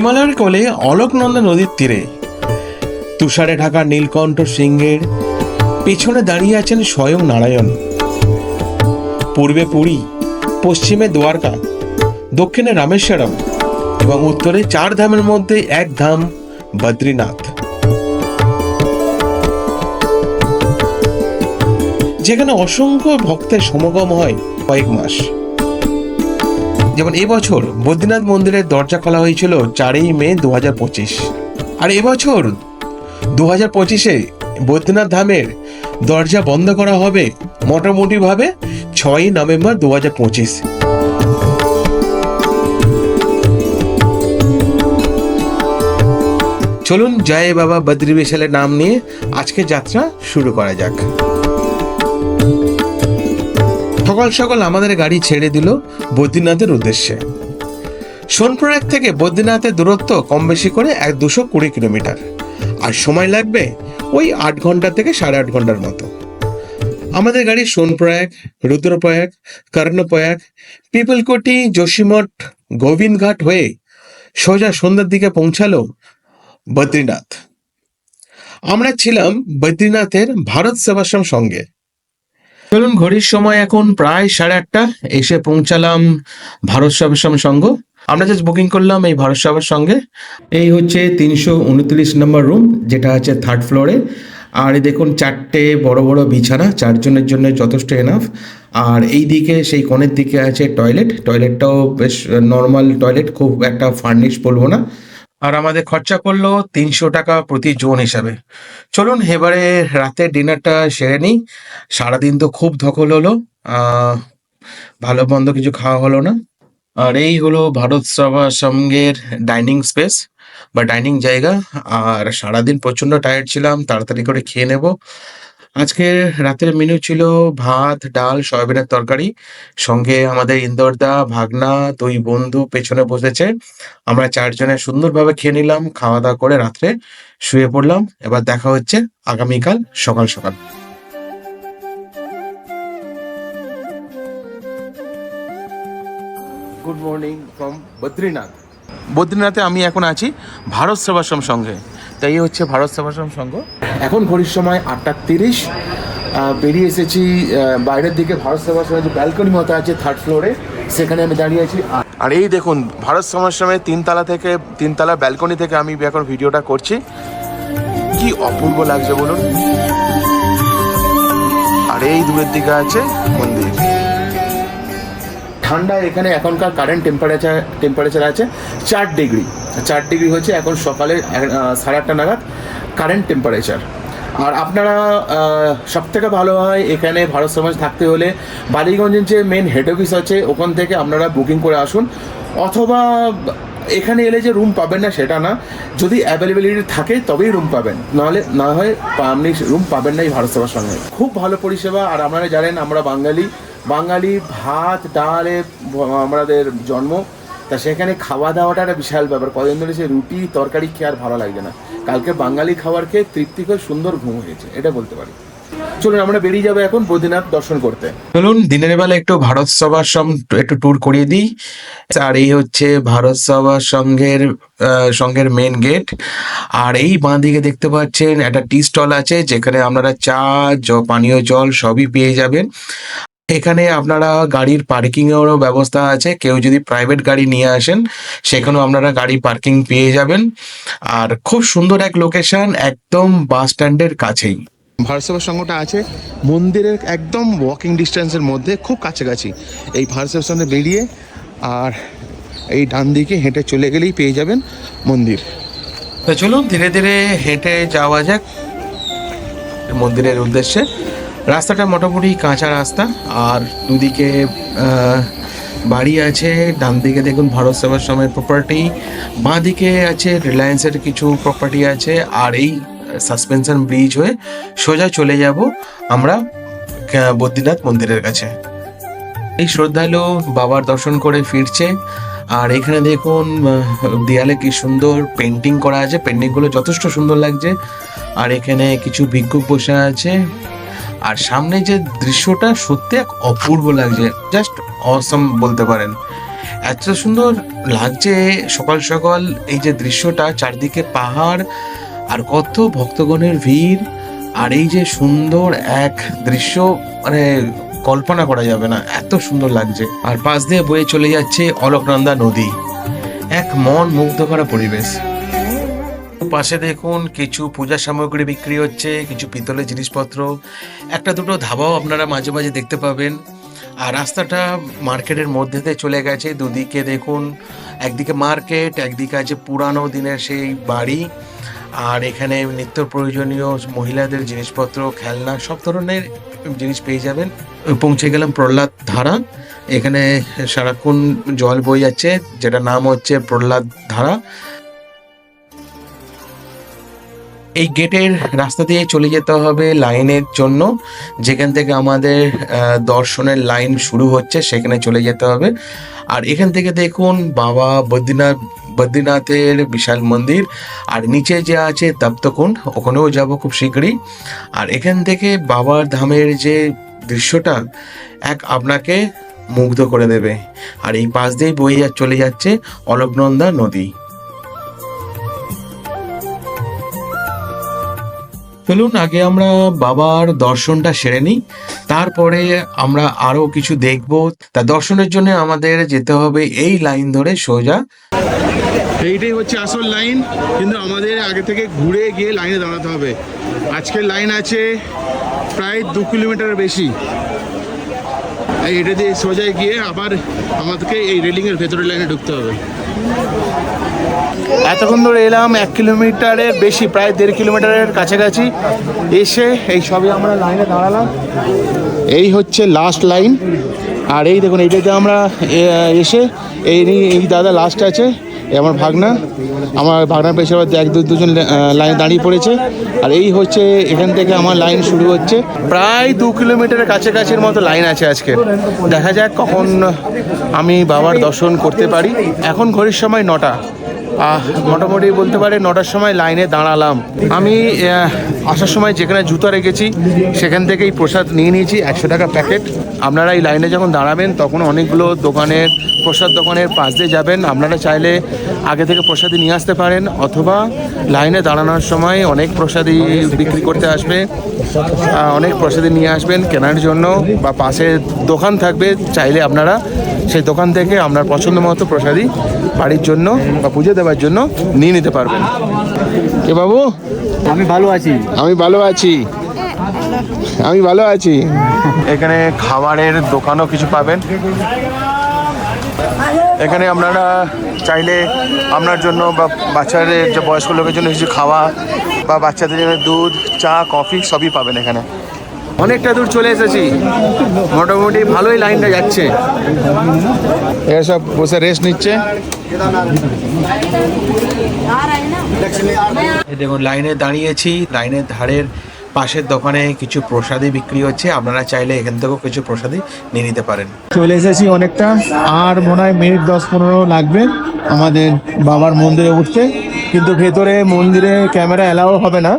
হিমালয়ের কোলে অলোকনন্দা নদীর তীরে। তুষারে ঢাকা নীলকণ্ঠ সিংহের পেছনে দাঁড়িয়ে আছেন স্বয়ং নারায়ণ। পূর্বে পুরী, পশ্চিমে দ্বারকা, দক্ষিণে রামেশ্বরম এবং উত্তরে চার ধামের মধ্যে এক ধাম বদ্রীনাথ। যেখানে অসংখ্য ভক্তের সমাগম হয় কয়েক মাস। যেমন এবছর বদ্রীনাথ মন্দিরের দরজা খোলা হয়েছিল চারই মে দু হাজার পঁচিশ। আর এবছর দু হাজার পঁচিশে বদ্রীনাথ ধামের দরজা বন্ধ করা হবে মোটামুটিভাবে ছয়ই নভেম্বর দু হাজার পঁচিশ। চলুন জয় বাবা বদ্রী বিশালের নাম নিয়ে আজকে যাত্রা শুরু করা যাক। সকাল সকাল আমাদের গাড়ি ছেড়ে দিল বদ্রীনাথের উদ্দেশ্যে। সোনপ্রয়াগ থেকে বদ্রীনাথের দূরত্ব কম বেশি করে এক দুশো কুড়ি কিলোমিটার। আর সময় লাগবে ওই আট ঘণ্টা থেকে সাড়ে আট ঘণ্টার মতো। আমাদের গাড়ি সোনপ্রয়াগ রুদ্রপ্রয়াগ কর্ণপ্রয়াগ পিপলকোটি, যোশীমঠ, গোবিন্দঘাট হয়ে সোজা সন্ধ্যার দিকে পৌঁছালো বদ্রীনাথ। আমরা ছিলাম বদ্রীনাথের ভারত সেবাশ্রম সঙ্গে। চলুন, ঘড়ির সময় এখন প্রায় সাড়ে আটটা। এসে পৌঁছালাম ভারত সেবাশ্রম সংঘ। আমরা জাস্ট বুকিং করলাম এই ভারত সেবার সঙ্গে। এই হচ্ছে তিনশো উনত্রিশ নম্বর রুম যেটা আছে থার্ড ফ্লোরে আর দেখুন, চারটে বড় বড় বিছানা, চারজনের জন্য যথেষ্ট এনাফ আর এই দিকে, সেই কোণের দিকে আছে টয়লেট টয়লেটটাও বেশ নর্মাল টয়লেট খুব একটা ফার্নিশ বলব না। আর আমাদের খরচা করল তিনশো টাকা প্রতি জোন হিসাবে। চলুন এবারে রাতের ডিনারটা সেরে নিই। সারাদিন তো খুব ধকল হলো ভালো মন্দ কিছু খাওয়া হলো না। আর এই হলো ভারত সভা সঙ্গের ডাইনিং স্পেস বা ডাইনিং জায়গা। আর সারাদিন প্রচণ্ড টায়ার্ড ছিলাম, তাড়াতাড়ি করে খেয়ে নেব। আজকে রাতের মেনু ছিল ভাত, ডাল, সয়াবিনের তরকারি। সঙ্গে আমাদের ইন্দোরদা ভাগনা, দুই বন্ধু পেছনে বসেছে। আমরা চারজনে সুন্দরভাবে খেয়ে নিলাম খাওয়া দাওয়া করে রাত্রে শুয়ে পড়লাম। এবার দেখা হচ্ছে আগামীকাল সকাল সকাল। গুড মর্নিং ফ্রম বদ্রীনাথ বদ্রীনাথে আমি এখন আছি ভারত সেবাশ্রম সঙ্গে তাই হচ্ছে ভারত সেবাশ্রম সংঘ। এখন ঘড়ির সময় আটটা তিরিশ। বেরিয়ে এসেছি বাইরের দিকে ভারত সেবাশ্রমের যে ব্যালকনি মতো আছে থার্ড ফ্লোরে সেখানে আমি দাঁড়িয়ে আছি। আর এই দেখুন, ভারত সেবাশ্রমের তিনতলা থেকে, তিনতলা ব্যালকনি থেকে আমি এখন ভিডিওটা করছি। কি অপূর্ব লাগছে বলুন। আর এই দূরের দিকে আছে মন্দির। ঠান্ডা এখানে এখনকার কারেন্ট টেম্পারেচার টেম্পারেচার আছে চার ডিগ্রি চার ডিগ্রি হচ্ছে এখন সকালে সাড়ে আটটা নাগাদ কারেন্ট টেম্পারেচার আর আপনারা সব থেকে ভালো হয় এখানে ভারত সমাজ থাকতে হলে বালিগঞ্জের যে মেন হেড অফিস আছে, ওখান থেকে আপনারা বুকিং করে আসুন। অথবা এখানে এলে যে রুম পাবেন না সেটা না। যদি অ্যাভেলেবিলিটি থাকে তবেই রুম পাবেন। নাহলে, না হয় আপনি রুম পাবেন না এই ভারত সেবার সঙ্গে। খুব ভালো পরিষেবা। আর আপনারা জানেন আমরা বাঙালি। বাঙালি ভাত, ডালে আমাদের জন্ম। তা সেখানে খাওয়া দাওয়াটা একটা বিশাল ব্যাপার। কদিন ধরে সে রুটি, তরকারি খেয়ে আর ভালো লাগছে না। কালকে বাঙালি খাবার খেয়ে তৃপ্তি করে সুন্দর ঘুম হয়েছে। এটা বলতে পারি। চলুন, আমরা বেরিয়ে যাব এখন বদ্রীনাথ দর্শন করতে। চলুন, দিনের বেলা একটু ভারত সভার একটু ট্যুর করিয়ে দিই। আর এই হচ্ছে ভারত সভা সংঘের সংঘের মেন গেট আর এই বাঁ দিকে দেখতে পাচ্ছেন একটা টি স্টল আছে, যেখানে আপনারা চা পানীয় জল সবই পেয়ে যাবেন। এখানে আপনারা গাড়ির পার্কিংয়েরও ব্যবস্থা আছে। কেউ যদি প্রাইভেট গাড়ি নিয়ে আসেন সেখানেও আপনারা গাড়ি পার্কিং পেয়ে যাবেন। আর খুব সুন্দর এক লোকেশন একদম বাস স্ট্যান্ডের কাছেই। ভারত সেবা সংঘটা আছে মন্দিরের একদম ওয়াকিং ডিস্টেন্সের মধ্যে খুব কাছাকাছি। এই ভারত সঙ্গে বেরিয়ে আর এই ডান দিকে হেঁটে চলে গেলেই পেয়ে যাবেন মন্দির। তো চলুন ধীরে ধীরে হেঁটে যাওয়া যাক মন্দিরের উদ্দেশ্যে। রাস্তাটা মোটামুটি কাঁচা রাস্তা, আর দুদিকে বাড়ি আছে, ডান দিকে দেখুন ভারত সেবাশ্রমের প্রপার্টি বাঁ দিকে আছে রিলায়েন্সের কিছু প্রপার্টি আছে, আর এই সাসপেনশন ব্রিজ হয়ে সোজা চলে যাব আমরা বদ্রীনাথ মন্দিরের কাছে। এই শ্রদ্ধালু বাবার দর্শন করে ফিরছে, আর এখানে দেখুন দেয়ালে কি সুন্দর পেন্টিং করা আছে পেন্টিংগুলো যথেষ্ট সুন্দর লাগছে, আর এখানে কিছু ভিক্ষুক বসে আছে। আর সামনে যে দৃশ্যটা সত্যি এক অপূর্ব লাগছে জাস্ট অসম বলতে পারেন। এত সুন্দর লাগছে সকাল সকাল এই যে দৃশ্যটা, চারদিকে পাহাড়, আর কত ভক্তগণের ভিড়, আর এই যে সুন্দর এক দৃশ্য মানে কল্পনা করা যাবে না, এত সুন্দর লাগছে। আর পাশ দিয়ে বয়ে চলে যাচ্ছে অলকনন্দা নদী, এক মন মুগ্ধ করা পরিবেশ। পাশে দেখুন, কিছু পূজা সামগ্রী বিক্রি হচ্ছে, কিছু পিতলের জিনিসপত্র। একটা দুটো ধাবাও আপনারা মাঝে মাঝে দেখতে পাবেন। আর রাস্তাটা মার্কেটের মধ্যে দিয়ে চলে গেছে। দুদিকে দেখুন, একদিকে মার্কেট, একদিকে আছে পুরানো দিনের সেই বাড়ি। আর এখানে নিত্য প্রয়োজনীয় মহিলাদের জিনিসপত্র, খেলনা, সব ধরনের জিনিস পেয়ে যাবেন। পৌঁছে গেলাম প্রহ্লাদ ধারা। এখানে সারাক্ষণ জল বয়ে যাচ্ছে যেটা নাম হচ্ছে প্রহ্লাদ ধারা। এই গেটের রাস্তা দিয়ে চলে যেতে হবে লাইনের জন্য। যেখান থেকে আমাদের দর্শনের লাইন শুরু হচ্ছে, সেখানে চলে যেতে হবে। আর এখান থেকে দেখুন বাবা বদ্রীনাথ, বদ্রীনাথের বিশাল মন্দির। আর নিচে যে আছে তপ্তকুণ্ড, ওখানেও যাব খুব শীঘ্রই। আর এখান থেকে বাবার ধামের যে দৃশ্যটা, এক আপনাকে মুগ্ধ করে দেবে। আর এই পাশ দিয়েই বয়ে চলে যাচ্ছে অলকনন্দা নদী। চলুন আগে আমরা বাবার দর্শনটা সেরে নিই, তারপরে আমরা আরও কিছু দেখব। তা দর্শনের জন্য আমাদের যেতে হবে এই লাইন ধরে সোজা। এইটাই হচ্ছে আসল লাইন, কিন্তু আমাদের আগে থেকে ঘুরে গিয়ে লাইনে দাঁড়াতে হবে। আজকের লাইন আছে প্রায় দু কিলোমিটার বেশি। এটা দিয়ে সোজায় গিয়ে আবার আমাদেরকে এই রেলিংয়ের ভেতরের লাইনে ঢুকতে হবে। এতক্ষণ ধরে এলাম এক কিলোমিটারের বেশি, প্রায় দেড় কিলোমিটারের কাছাকাছি। এসে এই সবই আমরা লাইনে দাঁড়ালাম। এই হচ্ছে লাস্ট লাইন আর এই দেখুন এইটাতে আমরা এসে এই এই দাদা লাস্ট আছে। আমার ভাগনা, আমার ভাগনার পেছনে এক, দু, দুজন লাইন দাঁড়িয়ে পড়েছে। আর এই হচ্ছে, এখান থেকে আমার লাইন শুরু হচ্ছে। প্রায় দু কিলোমিটারের কাছাকাছির মতো লাইন আছে আজকে। দেখা যাক কখন আমি বাবার দর্শন করতে পারি। এখন ঘড়ির সময় নটা। মোটামুটি বলতে পারে নটার সময় লাইনে দাঁড়ালাম। আমি আসার সময় যেখানে জুতো রেখেছি, সেখান থেকেই প্রসাদ নিয়ে নিয়েছি, একশো টাকা প্যাকেট। আপনারা এই লাইনে যখন দাঁড়াবেন, তখন অনেকগুলো দোকানের, প্রসাদ দোকানের পাশ দিয়ে যাবেন। আপনারা চাইলে আগে থেকে প্রসাদি নিয়ে আসতে পারেন, অথবা লাইনে দাঁড়ানোর সময় অনেক প্রসাদি বিক্রি করতে আসবে। অনেক প্রসাদি নিয়ে আসবেন কেনার জন্য, বা পাশে দোকান থাকবে, চাইলে আপনারা সেই দোকান থেকে আপনার পছন্দ মতো প্রসাদি বাড়ির জন্য বা পুজো দেওয়ার জন্য নিয়ে নিতে পারবেন। কে বাবু? আমি ভালো আছি। আমি ভালো আছি। আমি ভালো আছি। এখানে খাবারের দোকানও কিছু পাবেন। এখানে আপনারা চাইলে আপনার জন্য বা বাচ্চাদের যে বয়স্ক লোকের জন্য কিছু খাওয়া বা বাচ্চাদের জন্য দুধ চা কফি সবই পাবেন এখানে। অনেকটা দূর চলে এসেছি। মোটামুটি ভালোই লাইনটা যাচ্ছে। এরা সব বসে রেস্ট নিচ্ছে। দেখুন লাইনে দাঁড়িয়েছি। লাইনের ধারের পাশের দোকানে কিছু প্রসাদি বিক্রি হচ্ছে। আপনারা চাইলে এখান থেকেও কিছু প্রসাদি নিয়ে নিতে পারেন। চলে এসেছি অনেকটা। আর মনে হয় মিনিট দশ পনেরো লাগবে। আমাদের বাবার মন্দিরে উঠতে। কিন্তু ভেতরে মন্দিরে ক্যামেরা এলাও হবে না।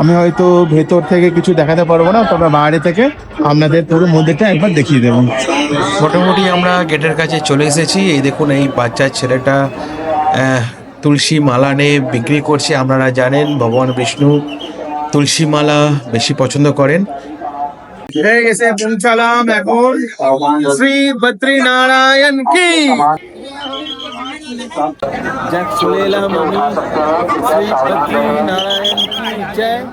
আমি হয়তো ভেতর থেকে কিছু দেখাতে পারব না তবে বাইরে থেকে আপনাদের পুরো মন্দিরটা একবার দেখিয়ে দেবো। মোটামুটি আমরা গেটের কাছে চলে এসেছি। এই দেখুন এই বাচ্চার ছেলেটা তুলসী মালা নিয়ে বিক্রি করছে। আপনারা জানেন ভগবান বিষ্ণু তুলসী মালা বেশি পছন্দ করেন। হয়ে গেছে পৌঁছালাম এখন। শ্রী বদ্রী নারায়ণ কি जय सुलेला श्री की जय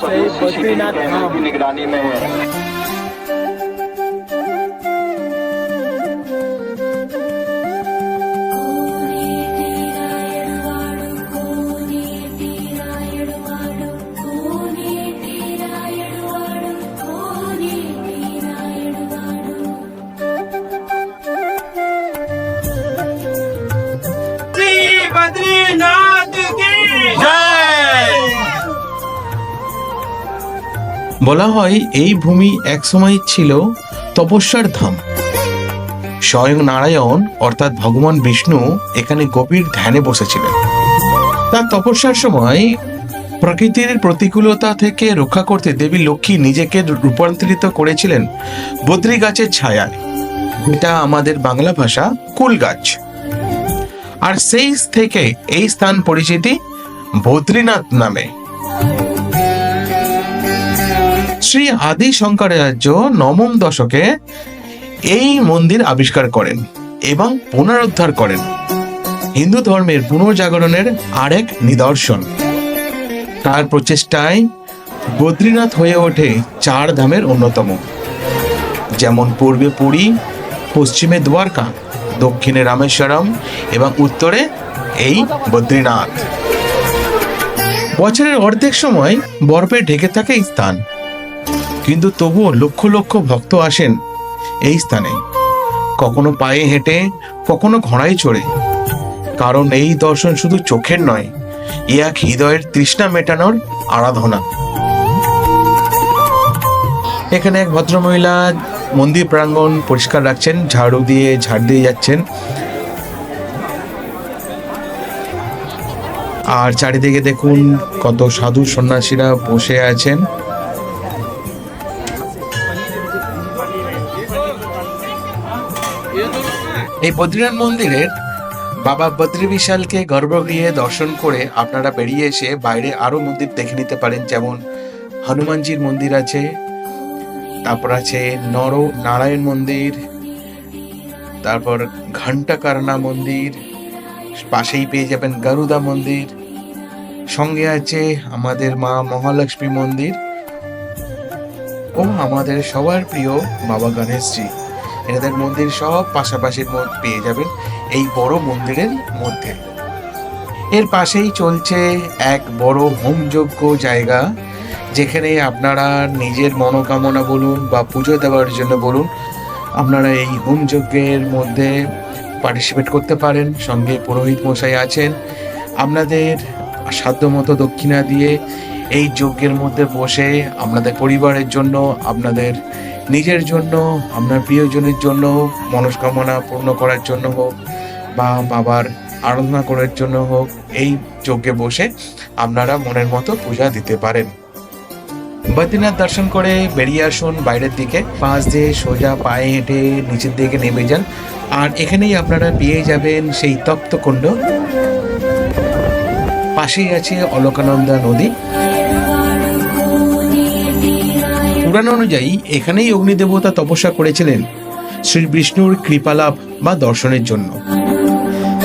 श्री बद्रीनाथ की निगरानी में है। বলা হয়, এই ভূমি একসময় ছিল তপস্যার ধাম। স্বয়ং নারায়ণ, অর্থাৎ ভগবান বিষ্ণু, এখানে গভীর ধ্যানে বসেছিলেন। তার তপস্যার সময় প্রকৃতির প্রতিকূলতা থেকে রক্ষা করতে দেবী লক্ষ্মী নিজেকে রূপান্তরিত করেছিলেন বদ্রী গাছের ছায়ায়। এটা আমাদের বাংলা ভাষা কুল গাছ আর সেই থেকে এই স্থান পরিচিতি বদ্রীনাথ নামে। শ্রী আদি শঙ্করাচার্য নবম দশকে এই মন্দির আবিষ্কার করেন এবং পুনরুদ্ধার করেন। হিন্দু ধর্মের পুনর্জাগরণের আরেক নিদর্শন। তার প্রচেষ্টায় বদ্রীনাথ হয়ে ওঠে চার ধামের অন্যতম। যেমন পূর্বে পুরী, পশ্চিমে দ্বারকা, দক্ষিণে রামেশ্বরম এবং উত্তরে এই বদ্রীনাথ। বছরের অর্ধেক সময় বরফে ঢেকে থাকে স্থান। কিন্তু তবুও লক্ষ লক্ষ ভক্ত আসেন এই স্থানে। কখনো পায়ে হেঁটে, কখনো ঘোড়ায় চড়ে। কারণ এই দর্শন শুধু চোখের নয়, এ এক হৃদয়ের তৃষ্ণা মেটানোর আরাধনা। এখানে এক ভদ্রমহিলা মন্দির প্রাঙ্গণ পরিষ্কার রাখছেন, ঝাড়ু দিয়ে ঝাড় দিয়ে যাচ্ছেন। আর চারিদিকে দেখুন কত সাধু সন্ন্যাসীরা বসে আছেন। এই বদ্রীনাথ মন্দিরের বাবা বদ্রী বিশালকে গর্ভগৃহে দর্শন করে আপনারা বেরিয়ে এসে বাইরে আরও মন্দির দেখে নিতে পারেন। যেমন হনুমানজির মন্দির আছে, তারপর আছে নর নারায়ণ মন্দির, তারপর ঘণ্টাকারণা মন্দির, পাশেই পেয়ে যাবেন গরুদা মন্দির, সঙ্গে আছে আমাদের মা মহালক্ষ্মী মন্দির ও আমাদের সবার প্রিয় বাবা গণেশজি। এনাদের মন্দির সব পাশাপাশি পেয়ে যাবেন এই বড় মন্দিরের মধ্যে। এর পাশেই চলছে এক বড় হোমযোগ্য জায়গা, যেখানে আপনারা নিজের মনোকামনা বলুন বা পুজো দেওয়ার জন্য বলুন, আপনারা এই হোমযজ্ঞের মধ্যে পার্টিসিপেট করতে পারেন। সঙ্গে পুরোহিত মশাই আছেন। আপনাদের সাধ্যমতো দক্ষিণা দিয়ে এই যজ্ঞের মধ্যে বসে আপনাদের পরিবারের জন্য, আপনাদের নিজের জন্য, আপনার প্রিয়জনের জন্য মনস্কামনা পূর্ণ করার জন্য হোক, বা বাবার আরাধনা করার জন্য হোক, এই যজ্ঞে বসে আপনারা মনের মতো পূজা দিতে পারেন। বদ্রীনাথ দর্শন করে বেরিয়ে আসুন বাইরের দিকে। পাশ দিয়ে সোজা পায়ে হেঁটে নিচের দিকে নেমে যান। আর এখানেই আপনারা পেয়ে যাবেন সেই তপ্তকুণ্ড। পাশেই আছে অলকানন্দা নদী। পুরাণ অনুযায়ী এখানেই অগ্নিদেবতা তপস্যা করেছিলেন শ্রী বিষ্ণুর কৃপালাভ বা দর্শনের জন্য।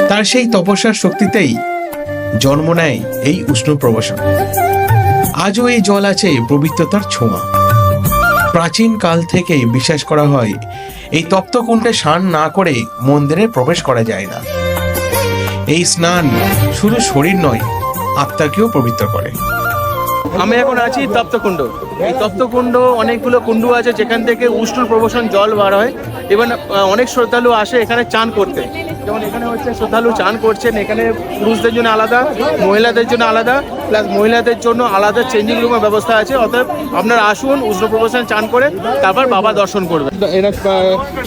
তার সেই তপস্যার শক্তিতেই জন্ম নেয় এই উষ্ণ প্রবসন। আজও এই জল আছে পবিত্রতার ছোঁয়া। প্রাচীন কাল থেকে বিশ্বাস করা হয়, এই তপ্তকুণ্ডে স্নান না করে মন্দিরে প্রবেশ করা যায় না। এই স্নান শুধু শরীর নয়, আত্মাকেও পবিত্র করে। আমি এখন আছি তপ্তকুণ্ড। এই তপ্তকুণ্ড, অনেকগুলো কুণ্ডু আছে যেখান থেকে উষ্ণ প্রবশন জল বার হয়। এবং অনেক শ্রদ্ধালু আসে এখানে চান করতে। যেমন এখানে হচ্ছে শ্রদ্ধালু চান করছেন, এখানে পুরুষদের জন্য আলাদা, মহিলাদের জন্য আলাদা প্লাস মহিলাদের জন্য আলাদা চেঞ্জিং রুমের ব্যবস্থা আছে। অর্থাৎ আপনারা আসুন উষ্ণ প্রবশন চান করে, তারপর বাবা দর্শন করবেন। এরা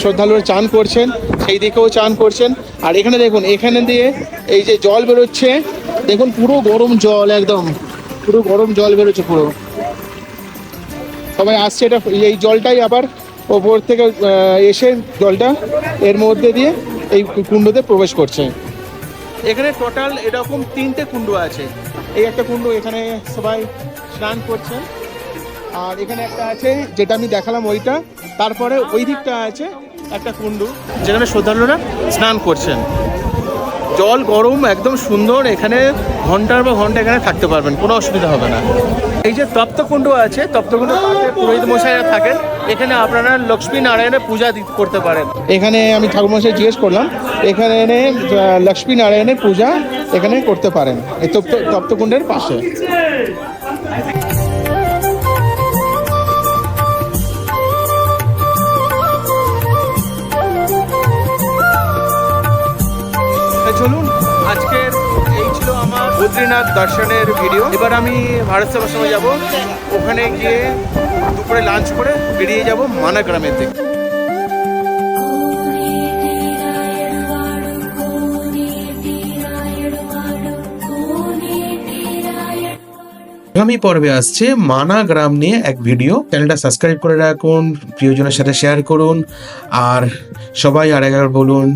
শ্রদ্ধালুরা চান করছেন, সেই দিকেও চান করছেন। আর এখানে দেখুন, এখানে দিয়ে এই যে জল বেরোচ্ছে, দেখুন পুরো গরম জল একদম। পুরো গরম জল বেরোচ্ছে পুরো। সবাই আসছে, এটা এই জলটাই আবার ওপর থেকে এসে জলটা এর মধ্যে দিয়ে এই কুণ্ডতে প্রবেশ করছে। এখানে টোটাল এরকম তিনটে কুণ্ড আছে। এই একটা কুণ্ড এখানে সবাই স্নান করছে। আর এখানে একটা আছে, যেটা আমি দেখালাম ওইটা। তারপরে ওই দিকটা আছে একটা কুণ্ডু, যেখানে শ্রদ্ধালুরা স্নান করছেন। জল গরম একদম সুন্দর, এখানে ঘণ্টার বা ঘণ্টা এখানে থাকতে পারবেন, কোনো অসুবিধা হবে না। এই যে তপ্তকুণ্ড আছে, তপ্তকুণ্ড পুরোহিত মশাইরা থাকেন, এখানে আপনারা লক্ষ্মী নারায়ণের পূজা করতে পারেন। এখানে আমি ঠাকুর মশাই জিজ্ঞেস করলাম, এখানে লক্ষ্মী নারায়ণের পূজা এখানে করতে পারেন, এই তপ্ত, তপ্তকুণ্ডের পাশে। বদ্রীনাথ দর্শনের ভিডিও এবার আমি ভারত সেবাশ্রমে যাব। ওখানে গিয়ে দুপুরে লাঞ্চ করে বেরিয়ে যাব মানা গ্রামের দিকে। আগামী পর্বে আসছে মানা গ্রাম নিয়ে এক ভিডিও চ্যানেলটা সাবস্ক্রাইব করে রাখুন, প্রিয়জনের সাথে শেয়ার করুন, আর সবাই আর বলুন,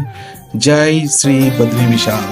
জয় শ্রী বদ্রী বিশাল।